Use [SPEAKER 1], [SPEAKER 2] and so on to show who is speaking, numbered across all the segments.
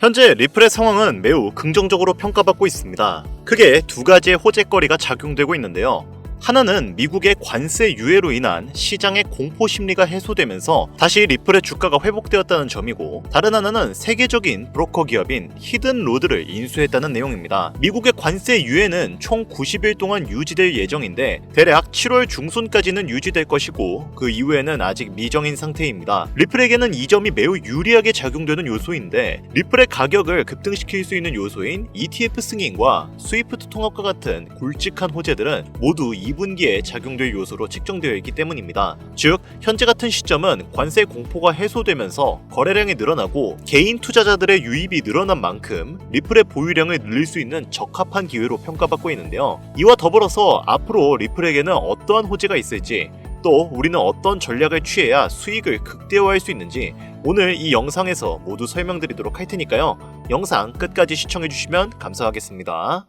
[SPEAKER 1] 현재 리플의 상황은 매우 긍정적으로 평가받고 있습니다. 크게 두 가지의 호재거리가 작용되고 있는데요. 하나는 미국의 관세 유예로 인한 시장의 공포 심리가 해소되면서 다시 리플의 주가가 회복되었다는 점이고 다른 하나는 세계적인 브로커 기업인 히든 로드를 인수했다는 내용입니다. 미국의 관세 유예는 총 90일 동안 유지될 예정인데 대략 7월 중순까지는 유지될 것이고 그 이후에는 아직 미정인 상태입니다. 리플에게는 이 점이 매우 유리하게 작용되는 요소인데 리플의 가격을 급등시킬 수 있는 요소인 ETF 승인과 스위프트 통합과 같은 굵직한 호재들은 모두 2분기에 작용될 요소로 측정되어 있기 때문입니다. 즉, 현재 같은 시점은 관세 공포가 해소되면서 거래량이 늘어나고 개인 투자자들의 유입이 늘어난 만큼 리플의 보유량을 늘릴 수 있는 적합한 기회로 평가받고 있는데요. 이와 더불어서 앞으로 리플에게는 어떠한 호재가 있을지 또 우리는 어떤 전략을 취해야 수익을 극대화할 수 있는지 오늘 이 영상에서 모두 설명드리도록 할 테니까요. 영상 끝까지 시청해주시면 감사하겠습니다.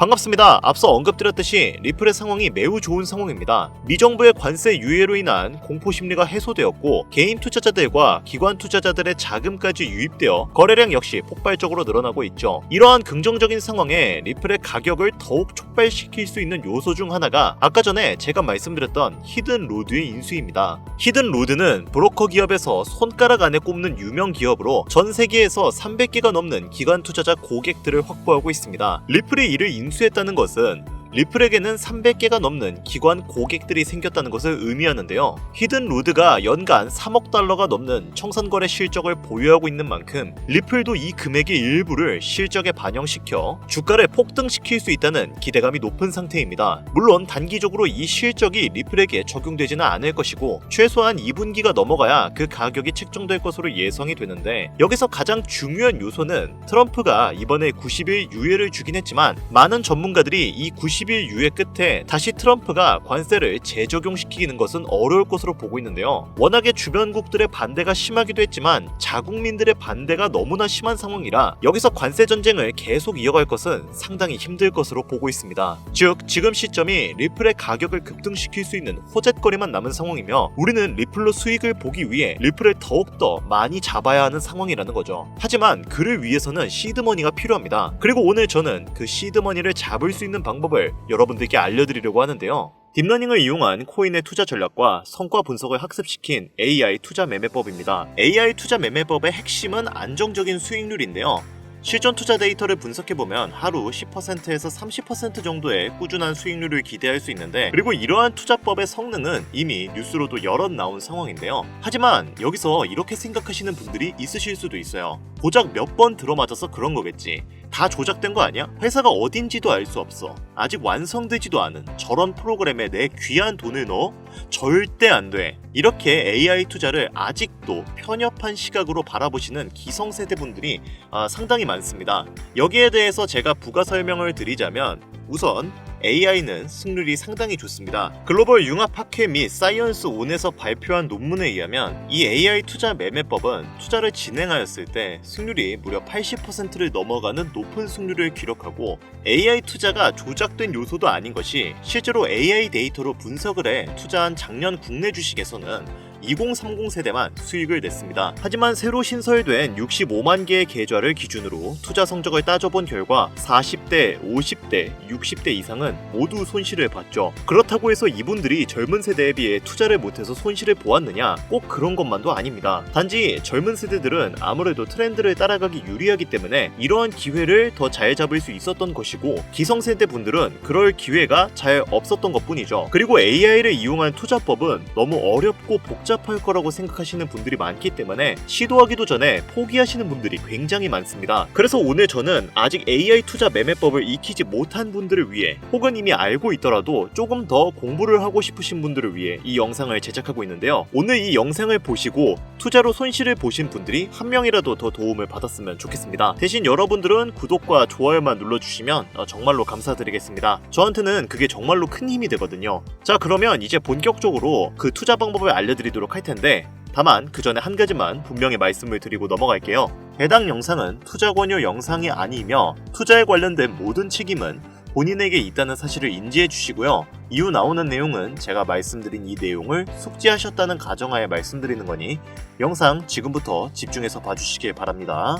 [SPEAKER 1] 반갑습니다. 앞서 언급드렸듯이 리플의 상황이 매우 좋은 상황입니다. 미정부의 관세 유예로 인한 공포 심리가 해소되었고 개인 투자자들과 기관 투자자들의 자금까지 유입되어 거래량 역시 폭발적으로 늘어나고 있죠. 이러한 긍정적인 상황에 리플의 가격을 더욱 촉발시킬 수 있는 요소 중 하나가 아까 전에 제가 말씀드렸던 히든 로드의 인수입니다. 히든 로드는 브로커 기업에서 손가락 안에 꼽는 유명 기업으로 전 세계에서 300개가 넘는 기관 투자자 고객들을 확보하고 있습니다. 리플이 이를 인 수했다는 것은 리플에게는 300개가 넘는 기관 고객들이 생겼다는 것을 의미하는데요. 히든 로드가 연간 3억 달러가 넘는 청산거래 실적을 보유하고 있는 만큼 리플도 이 금액의 일부를 실적에 반영시켜 주가를 폭등시킬 수 있다는 기대감이 높은 상태입니다. 물론 단기적으로 이 실적이 리플에게 적용되지는 않을 것이고 최소한 2분기가 넘어가야 그 가격이 책정될 것으로 예상이 되는데 여기서 가장 중요한 요소는 트럼프가 이번에 90일 유예를 주긴 했지만 많은 전문가들이 이 90일 유예 끝에 다시 트럼프가 관세를 재적용시키는 것은 어려울 것으로 보고 있는데요. 워낙에 주변국들의 반대가 심하기도 했지만 자국민들의 반대가 너무나 심한 상황이라 여기서 관세 전쟁을 계속 이어갈 것은 상당히 힘들 것으로 보고 있습니다. 즉 지금 시점이 리플의 가격을 급등시킬 수 있는 호재거리만 남은 상황이며 우리는 리플로 수익을 보기 위해 리플을 더욱더 많이 잡아야 하는 상황이라는 거죠. 하지만 그를 위해서는 시드머니가 필요합니다. 그리고 오늘 저는 그 시드머니를 잡을 수 있는 방법을 여러분들께 알려드리려고 하는데요. 딥러닝을 이용한 코인의 투자 전략과 성과 분석을 학습시킨 AI 투자 매매법입니다. AI 투자 매매법의 핵심은 안정적인 수익률인데요. 실전 투자 데이터를 분석해보면 하루 10%에서 30% 정도의 꾸준한 수익률을 기대할 수 있는데 그리고 이러한 투자법의 성능은 이미 뉴스로도 여러 나온 상황인데요. 하지만 여기서 이렇게 생각하시는 분들이 있으실 수도 있어요. 고작 몇 번 들어맞아서 그런 거겠지. 다 조작된 거 아니야? 회사가 어딘지도 알 수 없어. 아직 완성되지도 않은 저런 프로그램에 내 귀한 돈을 넣어? 절대 안 돼. 이렇게 AI 투자를 아직도 편협한 시각으로 바라보시는 기성세대 분들이 아, 상당히 많습니다. 여기에 대해서 제가 부가 설명을 드리자면 우선 AI는 승률이 상당히 좋습니다. 글로벌 융합 학회 및 사이언스 온에서 발표한 논문에 의하면 이 AI 투자 매매법은 투자를 진행하였을 때 승률이 무려 80%를 넘어가는 높은 승률을 기록하고 AI 투자가 조작된 요소도 아닌 것이 실제로 AI 데이터로 분석을 해 투자한 작년 국내 주식에서는 2030 세대만 수익을 냈습니다. 하지만 새로 신설된 65만 개의 계좌를 기준으로 투자 성적을 따져본 결과 40대, 50대, 60대 이상은 모두 손실을 봤죠. 그렇다고 해서 이분들이 젊은 세대에 비해 투자를 못해서 손실을 보았느냐? 꼭 그런 것만도 아닙니다. 단지 젊은 세대들은 아무래도 트렌드를 따라가기 유리하기 때문에 이러한 기회를 더 잘 잡을 수 있었던 것이고 기성세대 분들은 그럴 기회가 잘 없었던 것 뿐이죠. 그리고 AI를 이용한 투자법은 너무 어렵고 복잡 할 거라고 생각하시는 분들이 많기 때문에 시도하기도 전에 포기하시는 분들이 굉장히 많습니다. 그래서 오늘 저는 아직 AI 투자 매매법을 익히지 못한 분들을 위해 혹은 이미 알고 있더라도 조금 더 공부를 하고 싶으신 분들을 위해 이 영상을 제작하고 있는데요. 오늘 이 영상을 보시고 투자로 손실을 보신 분들이 한 명이라도 더 도움을 받았으면 좋겠습니다. 대신 여러분들은 구독과 좋아요만 눌러주시면 어, 정말로 감사드리겠습니다. 저한테는 그게 정말로 큰 힘이 되거든요. 자, 그러면 이제 본격적으로 그 투자 방법을 알려드리도록 할 텐데 다만 그 전에 한 가지만 분명히 말씀을 드리고 넘어갈게요. 해당 영상은 투자 권유 영상이 아니며 투자에 관련된 모든 책임은 본인에게 있다는 사실을 인지해 주시고요. 이후 나오는 내용은 제가 말씀드린 이 내용을 숙지하셨다는 가정하에 말씀드리는 거니 영상 지금부터 집중해서 봐주시길 바랍니다.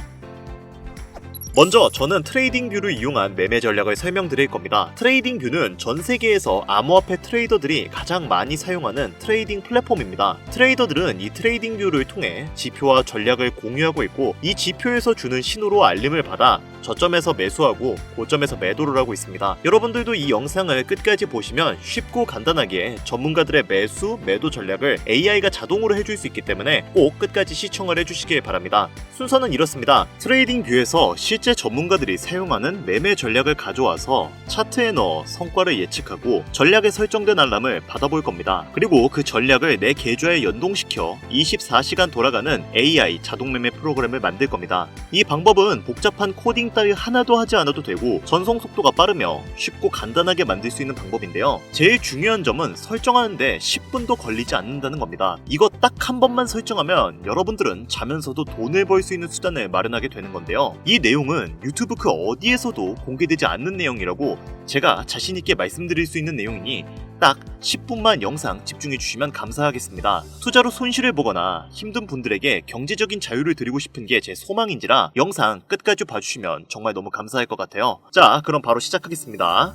[SPEAKER 1] 먼저 저는 트레이딩 뷰를 이용한 매매 전략을 설명드릴 겁니다. 트레이딩 뷰는 전 세계에서 암호화폐 트레이더들이 가장 많이 사용하는 트레이딩 플랫폼입니다. 트레이더들은 이 트레이딩 뷰를 통해 지표와 전략을 공유하고 있고 이 지표에서 주는 신호로 알림을 받아 저점에서 매수하고 고점에서 매도를 하고 있습니다. 여러분들도 이 영상을 끝까지 보시면 쉽고 간단하게 전문가들의 매수, 매도 전략을 AI가 자동으로 해줄 수 있기 때문에 꼭 끝까지 시청을 해주시길 바랍니다. 순서는 이렇습니다. 트레이딩 뷰에서 실제 전문가들이 사용하는 매매 전략을 가져와서 차트에 넣어 성과를 예측하고 전략에 설정된 알람을 받아볼 겁니다. 그리고 그 전략을 내 계좌에 연동시켜 24시간 돌아가는 AI 자동 매매 프로그램을 만들 겁니다. 이 방법은 복잡한 코딩 따위 하나도 하지 않아도 되고 전송 속도가 빠르며 쉽고 간단하게 만들 수 있는 방법인데요. 제일 중요한 점은 설정하는데 10분도 걸리지 않는다는 겁니다. 이거 딱 한 번만 설정하면 여러분들은 자면서도 돈을 벌 수 있는 수단을 마련하게 되는 건데요. 이 내용은 유튜브 그 어디에서도 공개되지 않는 내용이라고 제가 자신있게 말씀드릴 수 있는 내용이니 딱 10분만 영상 집중해 주시면 감사하겠습니다. 투자로 손실을 보거나 힘든 분들에게 경제적인 자유를 드리고 싶은 게 제 소망인지라 영상 끝까지 봐주시면 정말 너무 감사할 것 같아요. 자, 그럼 바로 시작하겠습니다.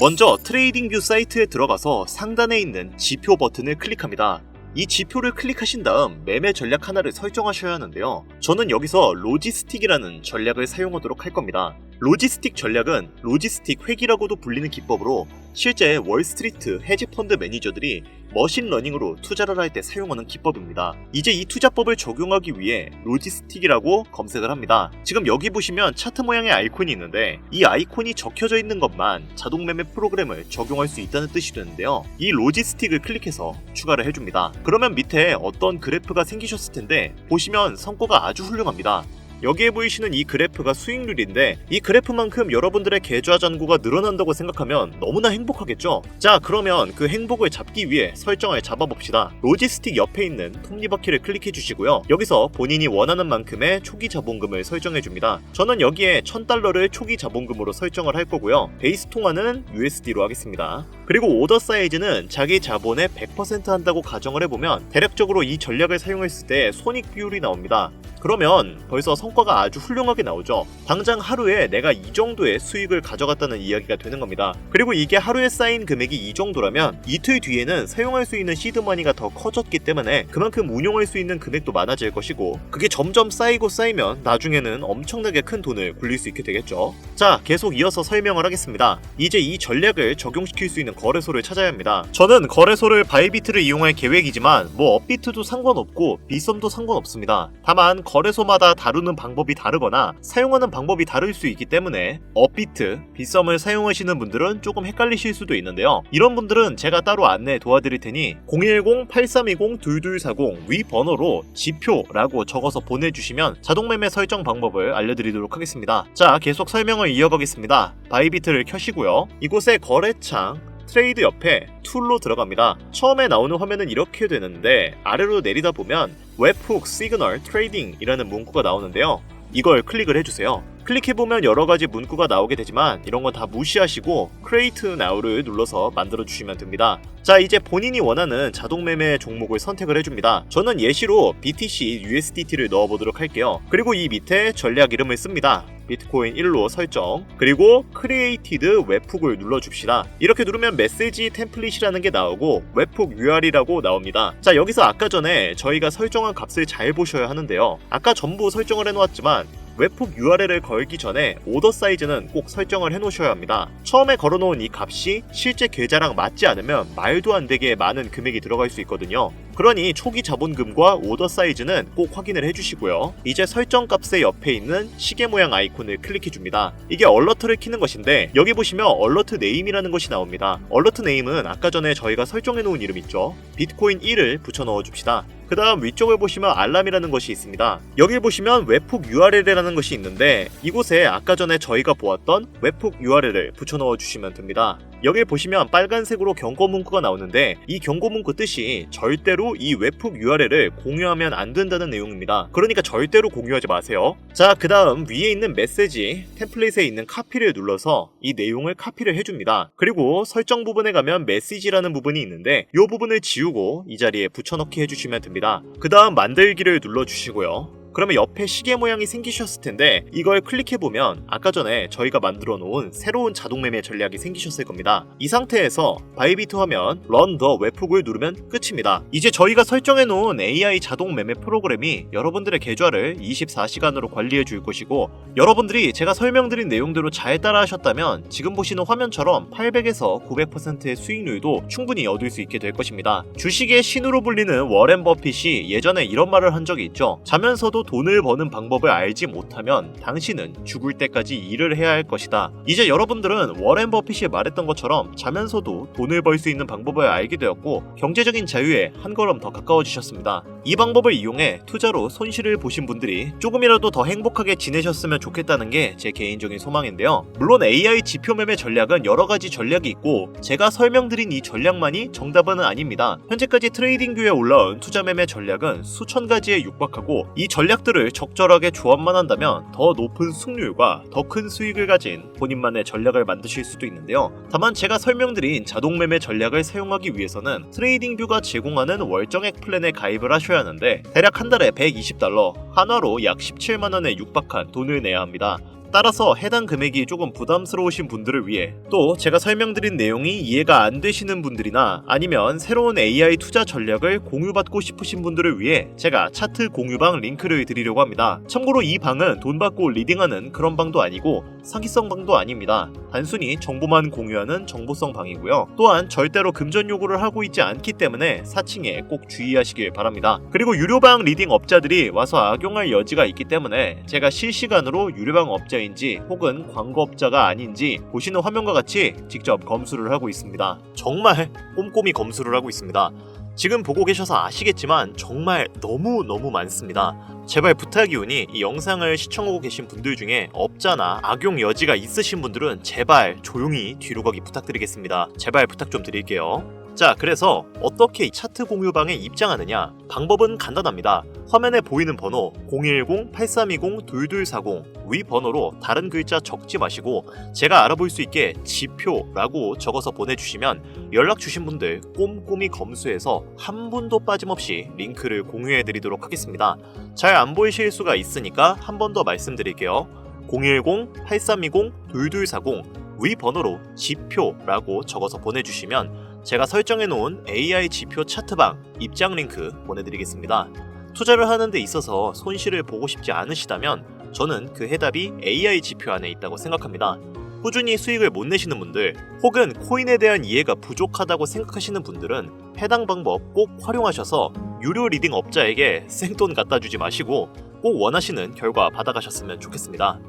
[SPEAKER 1] 먼저 트레이딩 뷰 사이트에 들어가서 상단에 있는 지표 버튼을 클릭합니다. 이 지표를 클릭하신 다음 매매 전략 하나를 설정하셔야 하는데요. 저는 여기서 로지스틱이라는 전략을 사용하도록 할 겁니다. 로지스틱 전략은 로지스틱 회기라고도 불리는 기법으로 실제 월스트리트 헤지펀드 매니저들이 머신러닝으로 투자를 할 때 사용하는 기법입니다. 이제 이 투자법을 적용하기 위해 로지스틱이라고 검색을 합니다. 지금 여기 보시면 차트 모양의 아이콘이 있는데 이 아이콘이 적혀져 있는 것만 자동 매매 프로그램을 적용할 수 있다는 뜻이 되는데요. 이 로지스틱을 클릭해서 추가를 해줍니다. 그러면 밑에 어떤 그래프가 생기셨을 텐데 보시면 성과가 아주 훌륭합니다. 여기에 보이시는 이 그래프가 수익률인데 이 그래프만큼 여러분들의 계좌 잔고가 늘어난다고 생각하면 너무나 행복하겠죠? 자 그러면 그 행복을 잡기 위해 설정을 잡아봅시다. 로지스틱 옆에 있는 톱니바퀴를 클릭해 주시고요. 여기서 본인이 원하는 만큼의 초기 자본금을 설정해 줍니다. 저는 여기에 1000달러를 초기 자본금으로 설정을 할 거고요. 베이스 통화는 USD로 하겠습니다. 그리고 오더 사이즈는 자기 자본의 100% 한다고 가정을 해보면 대략적으로 이 전략을 사용했을 때 손익 비율이 나옵니다. 그러면 벌써 성과가 아주 훌륭하게 나오죠. 당장 하루에 내가 이 정도의 수익을 가져갔다는 이야기가 되는 겁니다. 그리고 이게 하루에 쌓인 금액이 이 정도라면 이틀 뒤에는 사용할 수 있는 시드머니가 더 커졌기 때문에 그만큼 운용할 수 있는 금액도 많아질 것이고 그게 점점 쌓이고 쌓이면 나중에는 엄청나게 큰 돈을 굴릴 수 있게 되겠죠. 자, 계속 이어서 설명을 하겠습니다. 이제 이 전략을 적용시킬 수 있는 거래소를 찾아야 합니다. 저는 거래소를 바이비트를 이용할 계획이지만 뭐 업비트도 상관없고 비썸도 상관없습니다. 다만 거래소마다 다루는 방법이 다르거나 사용하는 방법이 다를 수 있기 때문에 업비트, 비썸을 사용하시는 분들은 조금 헷갈리실 수도 있는데요. 이런 분들은 제가 따로 안내 도와드릴 테니 010-8320-2240 위 번호로 지표라고 적어서 보내주시면 자동매매 설정 방법을 알려드리도록 하겠습니다. 자, 계속 설명을 이어가겠습니다. 바이비트를 켜시고요. 이곳에 거래창, 트레이드 옆에 툴로 들어갑니다. 처음에 나오는 화면은 이렇게 되는데 아래로 내리다 보면 웹훅 시그널 트레이딩이라는 문구가 나오는데요. 이걸 클릭을 해주세요. 클릭해보면 여러가지 문구가 나오게 되지만 이런 건 다 무시하시고 Create Now를 눌러서 만들어주시면 됩니다. 자 이제 본인이 원하는 자동매매 종목을 선택을 해줍니다. 저는 예시로 BTC USDT를 넣어보도록 할게요. 그리고 이 밑에 전략 이름을 씁니다. 비트코인 1로 설정 그리고 크리에이티드 웹훅을 눌러줍시다. 이렇게 누르면 메시지 템플릿이라는 게 나오고 웹훅 UR이라고 나옵니다. 자 여기서 아까 전에 저희가 설정한 값을 잘 보셔야 하는데요. 아까 전부 설정을 해놓았지만 웹훅 URL을 걸기 전에 오더 사이즈는 꼭 설정을 해 놓으셔야 합니다. 처음에 걸어놓은 이 값이 실제 계좌랑 맞지 않으면 말도 안 되게 많은 금액이 들어갈 수 있거든요. 그러니 초기 자본금과 오더 사이즈는 꼭 확인을 해주시고요. 이제 설정 값의 옆에 있는 시계 모양 아이콘을 클릭해 줍니다. 이게 얼러트를 키는 것인데 여기 보시면 얼러트 네임이라는 것이 나옵니다. 얼러트 네임은 아까 전에 저희가 설정해 놓은 이름 있죠. 비트코인 1을 붙여 넣어 줍시다. 그 다음 위쪽을 보시면 알람이라는 것이 있습니다. 여기 보시면 웹훅 URL이라는 것이 있는데 이곳에 아까 전에 저희가 보았던 웹훅 URL을 붙여 넣어 주시면 됩니다. 여기 보시면 빨간색으로 경고 문구가 나오는데 이 경고 문구 뜻이 절대로 이 웹훅 URL을 공유하면 안 된다는 내용입니다. 그러니까 절대로 공유하지 마세요. 자, 그 다음 위에 있는 메시지 템플릿에 있는 카피를 눌러서 이 내용을 카피를 해줍니다. 그리고 설정 부분에 가면 메시지라는 부분이 있는데 이 부분을 지우고 이 자리에 붙여넣기 해주시면 됩니다. 그 다음 만들기를 눌러주시고요. 그러면 옆에 시계 모양이 생기셨을 텐데 이걸 클릭해보면 아까 전에 저희가 만들어 놓은 새로운 자동 매매 전략이 생기셨을 겁니다. 이 상태에서 바이비트 화면 런 더 웹훅을 누르면 끝입니다. 이제 저희가 설정해 놓은 AI 자동 매매 프로그램이 여러분들의 계좌를 24시간으로 관리해 줄 것이고 여러분들이 제가 설명드린 내용대로 잘 따라 하셨다면 지금 보시는 화면처럼 800에서 900%의 수익률도 충분히 얻을 수 있게 될 것입니다. 주식의 신으로 불리는 워렌 버핏이 예전에 이런 말을 한 적이 있죠. 자면서도 돈을 버는 방법을 알지 못하면 당신은 죽을 때까지 일을 해야 할 것이다. 이제 여러분들은 워렌 버핏이 말했던 것처럼 자면서도 돈을 벌 수 있는 방법을 알게 되었고 경제적인 자유에 한 걸음 더 가까워지셨습니다. 이 방법을 이용해 투자로 손실을 보신 분들이 조금이라도 더 행복하게 지내셨으면 좋겠다는 게 제 개인적인 소망인데요. 물론 AI 지표 매매 전략은 여러 가지 전략이 있고 제가 설명드린 이 전략만이 정답은 아닙니다. 현재까지 트레이딩 뷰에 올라온 투자 매매 전략은 수천 가지에 육박하고 이 전략 들을 적절하게 조합만 한다면 더 높은 승률과 더 큰 수익을 가진 본인만의 전략을 만드실 수도 있는데요. 다만 제가 설명드린 자동 매매 전략을 사용하기 위해서는 트레이딩 뷰가 제공하는 월정액 플랜에 가입을 하셔야 하는데 대략 한 달에 120달러, 한화로 약 17만 원에 육박한 돈을 내야 합니다. 따라서 해당 금액이 조금 부담스러우신 분들을 위해 또 제가 설명드린 내용이 이해가 안 되시는 분들이나 아니면 새로운 AI 투자 전략을 공유받고 싶으신 분들을 위해 제가 차트 공유방 링크를 드리려고 합니다. 참고로 이 방은 돈 받고 리딩하는 그런 방도 아니고 사기성 방도 아닙니다. 단순히 정보만 공유하는 정보성 방이고요. 또한 절대로 금전 요구를 하고 있지 않기 때문에 사칭에 꼭 주의하시길 바랍니다. 그리고 유료방 리딩 업자들이 와서 악용할 여지가 있기 때문에 제가 실시간으로 유료방 업자인지 혹은 광고 업자가 아닌지 보시는 화면과 같이 직접 검수를 하고 있습니다. 정말 꼼꼼히 검수를 하고 있습니다. 지금 보고 계셔서 아시겠지만 정말 너무너무 많습니다. 제발 부탁이오니 이 영상을 시청하고 계신 분들 중에 업자나 악용 여지가 있으신 분들은 제발 조용히 뒤로 가기 부탁드리겠습니다. 제발 부탁 좀 드릴게요. 자, 그래서 어떻게 이 차트 공유방에 입장하느냐? 방법은 간단합니다. 화면에 보이는 번호 010-8320-2240 위 번호로 다른 글자 적지 마시고 제가 알아볼 수 있게 지표라고 적어서 보내주시면 연락 주신 분들 꼼꼼히 검수해서 한 분도 빠짐없이 링크를 공유해 드리도록 하겠습니다. 잘 안 보이실 수가 있으니까 한 번 더 말씀드릴게요. 010-8320-2240 위 번호로 지표라고 적어서 보내주시면 제가 설정해 놓은 AI 지표 차트방 입장 링크 보내드리겠습니다. 투자를 하는 데 있어서 손실을 보고 싶지 않으시다면 저는 그 해답이 AI 지표 안에 있다고 생각합니다. 꾸준히 수익을 못 내시는 분들 혹은 코인에 대한 이해가 부족하다고 생각하시는 분들은 해당 방법 꼭 활용하셔서 유료 리딩 업자에게 생돈 갖다 주지 마시고 꼭 원하시는 결과 받아가셨으면 좋겠습니다.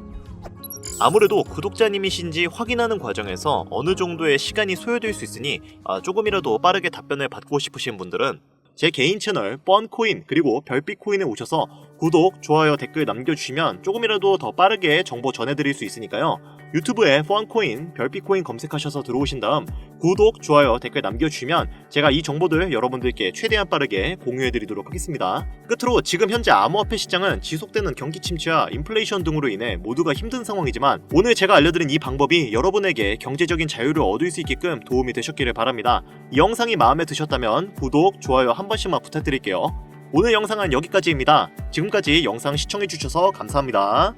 [SPEAKER 1] 아무래도 구독자님이신지 확인하는 과정에서 어느 정도의 시간이 소요될 수 있으니 아, 조금이라도 빠르게 답변을 받고 싶으신 분들은 제 개인 채널 뻔코인 그리고 별빛코인에 오셔서 구독, 좋아요, 댓글 남겨주시면 조금이라도 더 빠르게 정보 전해드릴 수 있으니까요. 유튜브에 펀코인, 별빛코인 검색하셔서 들어오신 다음 구독, 좋아요, 댓글 남겨주시면 제가 이 정보들 여러분들께 최대한 빠르게 공유해드리도록 하겠습니다. 끝으로 지금 현재 암호화폐 시장은 지속되는 경기 침체와 인플레이션 등으로 인해 모두가 힘든 상황이지만 오늘 제가 알려드린 이 방법이 여러분에게 경제적인 자유를 얻을 수 있게끔 도움이 되셨기를 바랍니다. 이 영상이 마음에 드셨다면 구독, 좋아요 한 번씩만 부탁드릴게요. 오늘 영상은 여기까지입니다. 지금까지 영상 시청해주셔서 감사합니다.